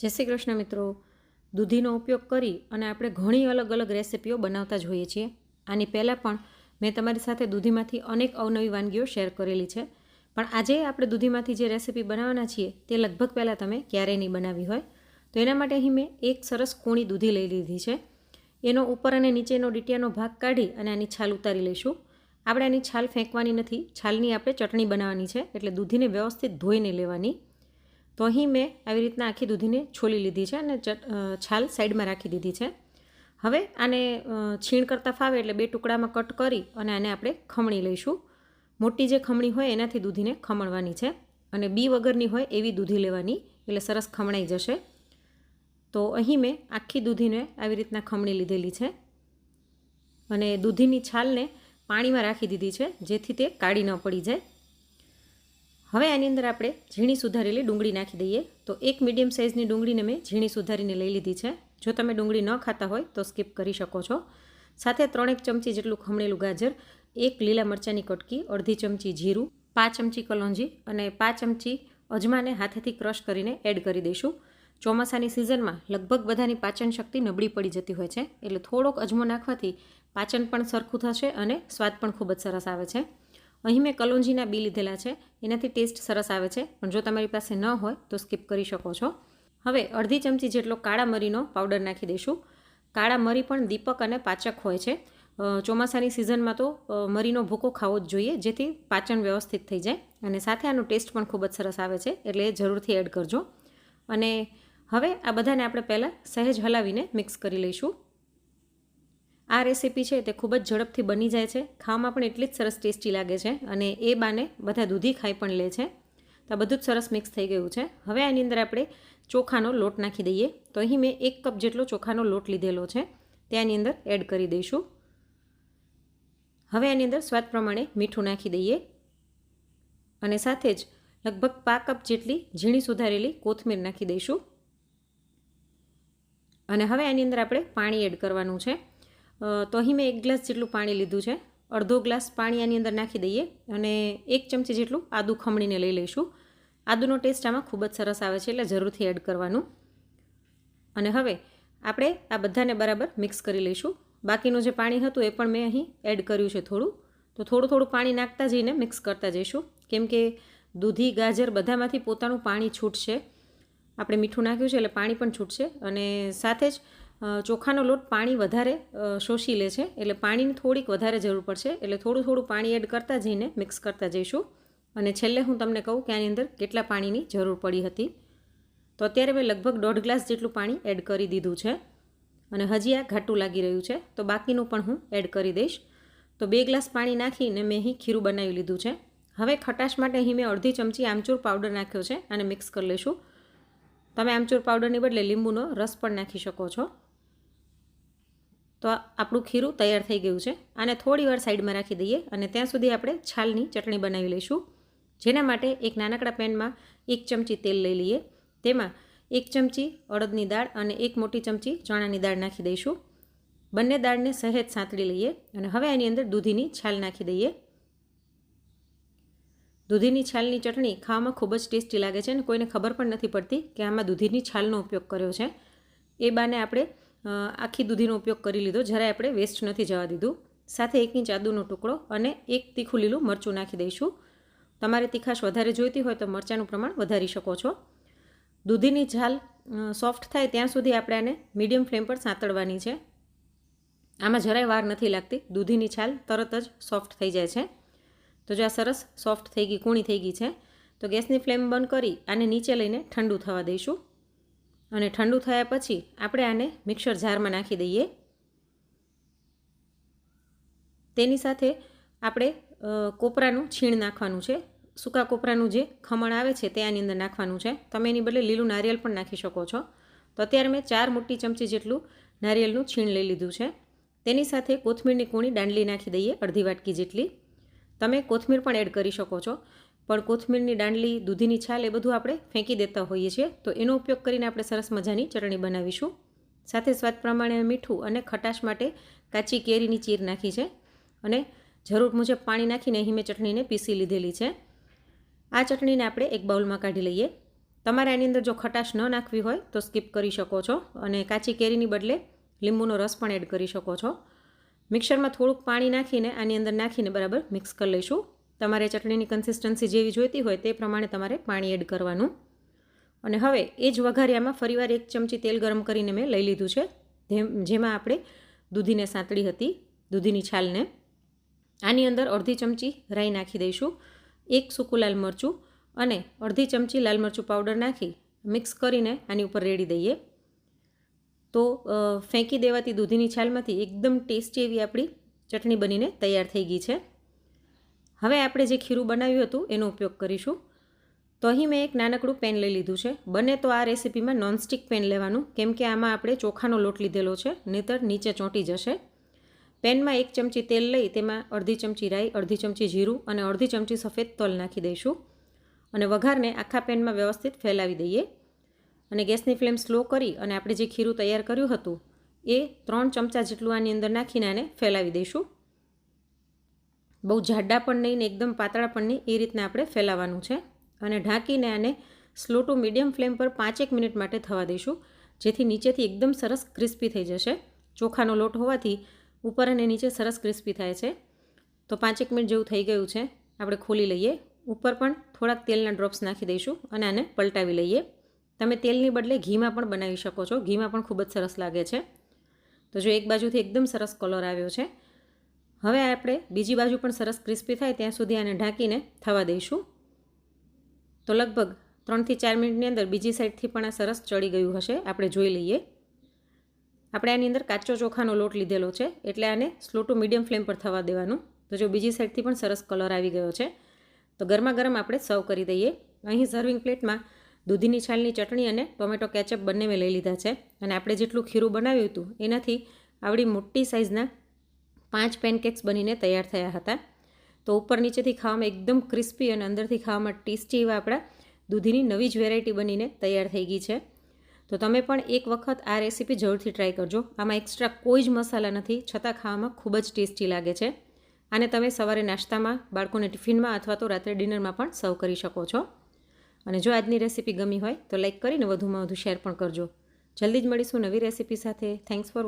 જય શ્રી કૃષ્ણ મિત્રો. દૂધીનો ઉપયોગ કરી અને આપણે ઘણી અલગ અલગ રેસિપીઓ બનાવતા જ હોઈએ છીએ. આની પહેલાં પણ મેં તમારી સાથે દૂધીમાંથી અનેક અવનવી વાનગીઓ શેર કરેલી છે. પણ આજે આપણે દૂધીમાંથી જે રેસિપી બનાવવાના છીએ તે લગભગ પહેલાં તમે ક્યારેય નહીં બનાવી હોય. તો એના માટે અહીં મેં એક સરસ કૂણી દૂધી લઈ લીધી છે. એનો ઉપર અને નીચેનો ડીટિયાનો ભાગ કાઢી અને આની છાલ ઉતારી લઈશું. આપણે આની છાલ ફેંકવાની નથી. છાલની આપણે ચટણી બનાવવાની છે. એટલે દૂધીને વ્યવસ્થિત ધોઈને લેવાની. તો અહીં મેં આવી રીતના આખી દૂધીને છોલી લીધી છે અને છાલ સાઈડમાં રાખી દીધી છે. હવે આને છીણ કરતાં ફાવે એટલે બે ટુકડામાં કટ કરી અને આને આપણે ખમણી લઈશું. મોટી જે ખમણી હોય એનાથી દૂધીને ખમણવાની છે અને બી વગરની હોય એવી દૂધી લેવાની એટલે સરસ ખમણાઈ જશે. તો અહીં મેં આખી દૂધીને આવી રીતના ખમણી લીધેલી છે અને દૂધીની છાલને પાણીમાં રાખી દીધી છે જેથી તે કાળી ન પડી જાય. હવે આની અંદર આપણે ઝીણી સુધારેલી ડુંગળી નાખી દઈએ. તો એક મીડિયમ સાઇઝની ડુંગળીને મેં ઝીણી સુધારીને લઈ લીધી છે. જો તમે ડુંગળી ન ખાતા હોય તો સ્કીપ કરી શકો છો. સાથે ત્રણેક ચમચી જેટલું ખમણેલું ગાજર, એક લીલા મરચાંની કટકી, અડધી ચમચી જીરું, પાંચ ચમચી કલોંજી અને પાંચ ચમચી અજમાને હાથેથી ક્રશ કરીને એડ કરી દઈશું. ચોમાસાની સિઝનમાં લગભગ બધાની પાચન શક્તિ નબળી પડી જતી હોય છે. એટલે થોડોક અજમો નાખવાથી પાચન પણ સરખું થશે અને સ્વાદ પણ ખૂબ જ સરસ આવે છે. અહીં મેં કલોંજીના બી લીધેલા છે. એનાથી ટેસ્ટ સરસ આવે છે. પણ જો તમારી પાસે ન હોય તો સ્કીપ કરી શકો છો. હવે અડધી ચમચી જેટલો કાળા મરીનો પાવડર નાખી દઈશું. કાળા મરી પણ દીપક અને પાચક હોય છે. ચોમાસાની સિઝનમાં તો મરીનો ભૂકો ખાવો જ જોઈએ, જેથી પાચન વ્યવસ્થિત થઈ જાય. અને સાથે આનો ટેસ્ટ પણ ખૂબ જ સરસ આવે છે, એટલે એ જરૂરથી એડ કરજો. અને હવે આ બધાને આપણે પહેલાં સહેજ હલાવીને મિક્સ કરી લઈશું. આ રેસીપી છે તે ખૂબ જ ઝડપથી બની જાય છે. ખાવામાં પણ એટલી જ સરસ ટેસ્ટી લાગે છે અને એ બાને બધા દૂધી ખાઈ પણ લે છે. તો આ બધું જ સરસ મિક્સ થઈ ગયું છે. હવે આની અંદર આપણે ચોખાનો લોટ નાખી દઈએ. તો અહીં મેં એક કપ જેટલો ચોખાનો લોટ લીધેલો છે. તે આની અંદર એડ કરી દઈશું. હવે આની અંદર સ્વાદ પ્રમાણે મીઠું નાખી દઈએ. અને સાથે જ લગભગ પા કપ જેટલી ઝીણી સુધારેલી કોથમીર નાખી દઈશું. અને હવે આની અંદર આપણે પાણી એડ કરવાનું છે. તો અહીં મેં એક ગ્લાસ જેટલું પાણી લીધું છે. અડધો ગ્લાસ પાણી આની અંદર નાખી દઈએ અને એક ચમચી જેટલું આદું ખમણીને લઈ લઈશું. આદુનો ટેસ્ટ આમાં ખૂબ જ સરસ આવે છે એટલે જરૂરથી એડ કરવાનું. અને હવે આપણે આ બધાને બરાબર મિક્સ કરી લઈશું. બાકીનું જે પાણી હતું એ પણ મેં અહીં એડ કર્યું છે થોડું. તો થોડું થોડું પાણી નાખતા જઈને મિક્સ કરતા જઈશું. કેમ કે દૂધી, ગાજર બધામાંથી પોતાનું પાણી છૂટશે. આપણે મીઠું નાખ્યું છે એટલે પાણી પણ છૂટશે. અને સાથે જ ચોખાનો લોટ પાણી વધારે શોષી લે છે. એટલે પાણીની થોડીક વધારે જરૂર પડશે. એટલે થોડું થોડું પાણી એડ કરતા જઈને મિક્સ કરતા જઈશું. અને છેલ્લે હું તમને કહું કે આની અંદર કેટલા પાણીની જરૂર પડી હતી. તો અત્યારે મેં લગભગ દોઢ ગ્લાસ જેટલું પાણી એડ કરી દીધું છે. અને હજી આ ઘાટું લાગી રહ્યું છે. તો બાકીનું પણ હું એડ કરી દઈશ. તો બે ગ્લાસ પાણી નાખીને મેં અહીં ખીરું બનાવી લીધું છે. હવે ખટાશ માટે અહીં મેં અડધી ચમચી આમચૂર પાવડર નાખ્યો છે. અને મિક્સ કરી લઈશું. તમે આમચૂર પાવડરની બદલે લીંબુનો રસ પણ નાખી શકો છો. તો આપણું ખીરું તૈયાર થઈ ગયું છે. આને થોડી વાર સાઈડમાં રાખી દઈએ અને ત્યાં સુધી આપણે છાલની ચટણી બનાવી લઈશું. જેના માટે એક નાનકડા પેનમાં એક ચમચી તેલ લઈ લઈએ. તેમાં એક ચમચી અડદની દાળ અને એક મોટી ચમચી ચણાની દાળ નાખી દઈશું. બંને દાળને સહેજ સાંતળી લઈએ અને હવે આની અંદર દૂધીની છાલ નાખી દઈએ. દૂધીની છાલની ચટણી ખાવામાં ખૂબ જ ટેસ્ટી લાગે છે અને કોઈને ખબર પણ નથી પડતી કે આમાં દૂધીની છાલનો ઉપયોગ કર્યો છે. એ બાને આપણે આખી દૂધીનો ઉપયોગ કરી લીધો. જરાય આપણે વેસ્ટ નથી જવા દીધું. સાથે એક ઇંચ આદુનો ટુકડો અને એક તીખું લીલું મરચું નાખી દઈશું. તમારે તીખાશ વધારે જોઈતી હોય તો મરચાંનું પ્રમાણ વધારી શકો છો. દૂધીની છાલ સોફ્ટ થાય ત્યાં સુધી આપણે આને મીડિયમ ફ્લેમ પર સાંતળવાની છે. આમાં જરાય વાર નથી લાગતી. દૂધીની છાલ તરત જ સોફ્ટ થઈ જાય છે. તો જો આ સરસ સોફ્ટ થઈ ગઈ, કૂણી થઈ ગઈ છે, તો ગેસની ફ્લેમ બંધ કરી આને નીચે લઈને ઠંડુ થવા દઈશું. અને ઠંડુ થયા પછી આપણે આને મિક્સર જારમાં નાખી દઈએ. તેની સાથે આપણે કોપરાનું છીણ નાખવાનું છે. સૂકા કોપરાનું જે ખમણ આવે છે તે આની અંદર નાખવાનું છે. તમે એની બદલે લીલું નારિયેળ પણ નાખી શકો છો. તો અત્યારે મેં ચાર મોટી ચમચી જેટલું નારિયેળનું છીણ લઈ લીધું છે. તેની સાથે કોથમીરની કૂણી દાંડલી નાખી દઈએ અડધી વાટકી જેટલી. તમે કોથમીર પણ એડ કરી શકો છો. પણ કોથમીરની દાંડલી, દૂધીની છાલ એ બધું આપણે ફેંકી દેતા હોઈએ છીએ. તો એનો ઉપયોગ કરીને આપણે સરસ મજાની ચટણી બનાવીશું. સાથે સ્વાદ પ્રમાણે મીઠું અને ખટાશ માટે કાચી કેરીની ચીર નાખી છે અને જરૂર મુજબ પાણી નાખીને અહીં મેં ચટણીને પીસી લીધેલી છે. આ ચટણીને આપણે એક બાઉલમાં કાઢી લઈએ. તમારે આની અંદર જો ખટાશ ન નાખવી હોય તો સ્કીપ કરી શકો છો અને કાચી કેરીની બદલે લીંબુનો રસ પણ એડ કરી શકો છો. મિક્સરમાં થોડુંક પાણી નાખીને આની અંદર નાખીને બરાબર મિક્સ કરી લઈશું. તમારે ચટણીની કન્સિસ્ટન્સી જેવી જોઈતી હોય તે પ્રમાણે તમારે પાણી એડ કરવાનું. અને હવે એ જ વઘારિયામાં ફરીવાર એક ચમચી તેલ ગરમ કરીને મેં લઈ લીધું છે. જેમાં આપણે દૂધીને સાંતળી હતી, દૂધીની છાલને. આની અંદર અડધી ચમચી રાઈ નાખી દઈશું, એક સૂકું લાલ મરચું અને અડધી ચમચી લાલ મરચું પાવડર નાખી મિક્સ કરીને આની ઉપર રેડી દઈએ. તો ફેંકી દેવાતી દૂધીની છાલમાંથી એકદમ ટેસ્ટી એવી આપણી ચટણી બનીને તૈયાર થઈ ગઈ છે. હવે આપણે જે ખીરું બનાવ્યું હતું, એનો ઉપયોગ કરીશું. તો અહીં મેં એક નાનકડું પેન લઈ લીધું છે. બને તો આ રેસીપીમાં નોનસ્ટિક પેન લેવાનું, કેમ કે આમાં આપણે ચોખાનો લોટ લીધેલો છે, નહીતર નીચે ચોંટી જશે. પેનમાં એક ચમચી તેલ લઈ, તેમાં અડધી ચમચી રાઈ, અડધી ચમચી જીરું અને અડધી ચમચી સફેદ તલ નાખી દઈશું. અને વઘારને આખા પેનમાં વ્યવસ્થિત ફેલાવી દઈએ. અને ગેસની ફ્લેમ સ્લો કરી અને આપણે જે ખીરું તૈયાર કર્યું હતું, એ ત્રણ ચમચા જેટલું આની અંદર નાખીને આને ફેલાવી દઈશું. બહુ જાડા પણ નહીં ને એકદમ પાતળા પણ નહીં, એ રીતના આપણે ફેલાવવાનું છે. અને ઢાંકીને આને સ્લો ટુ મીડિયમ ફ્લેમ પર પાંચેક મિનિટ માટે થવા દઈશું, જેથી નીચેથી એકદમ સરસ ક્રિસ્પી થઈ જશે. ચોખાનો લોટ હોવાથી ઉપર અને નીચે સરસ ક્રિસ્પી થાય છે. તો પાંચેક મિનિટ જેવું થઈ ગયું છે, આપણે ખોલી લઈએ. ઉપર પણ થોડાક તેલના ડ્રોપ્સ નાખી દઈશું અને આને પલટાવી લઈએ. તમે તેલની બદલે ઘીમાં પણ બનાવી શકો છો, ઘીમાં પણ ખૂબ જ સરસ લાગે છે. તો જો એક બાજુથી એકદમ સરસ કલર આવ્યો છે હવે આપણે બીજી બાજુ પણ સરસ ક્રિસ્પી થાય ત્યાં સુધી આને ઢાંકીને થવા દઈશું. તો લગભગ ત્રણથી ચાર મિનિટની અંદર બીજી સાઈડથી પણ આ સરસ ચડી ગયું હશે, આપણે જોઈ લઈએ. આપણે આની અંદર કાચો ચોખાનો લોટ લીધેલો છે, એટલે આને સ્લો ટુ મીડિયમ ફ્લેમ પર થવા દેવાનું. તો જો બીજી સાઈડથી પણ સરસ કલર આવી ગયો છે, તો ગરમા ગરમ આપણે સર્વ કરી દઈએ. અહીં સર્વિંગ પ્લેટમાં દૂધીની છાલની ચટણી અને ટોમેટો કેચઅપ બંને મેં લઈ લીધા છે. અને આપણે જેટલું ખીરું બનાવ્યું હતું, એનાથી આવડી મોટી સાઇઝના પાંચ પેનકેક્સ બનીને તૈયાર થયા હતા. તો ઉપર નીચેથી ખાવામાં એકદમ ક્રિસ્પી અને અંદરથી ખાવામાં ટેસ્ટી એવા આપણા દૂધીની નવી જ વેરાયટી બનીને તૈયાર થઈ ગઈ છે. તો તમે પણ એક વખત આ રેસીપી જરૂરથી ટ્રાય કરજો. આમાં એક્સ્ટ્રા કોઈ જ મસાલા નથી, છતાં ખાવામાં ખૂબ જ ટેસ્ટી લાગે છે. આને તમે સવારે નાસ્તામાં, બાળકોને ટિફિનમાં અથવા તો રાત્રે ડિનરમાં પણ સર્વ કરી શકો છો. અને જો આજની રેસીપી ગમી હોય તો લાઈક કરીને વધુમાં વધુ શેર પણ કરજો. જલ્દી જ મળીશું નવી રેસીપી સાથે. Thanks for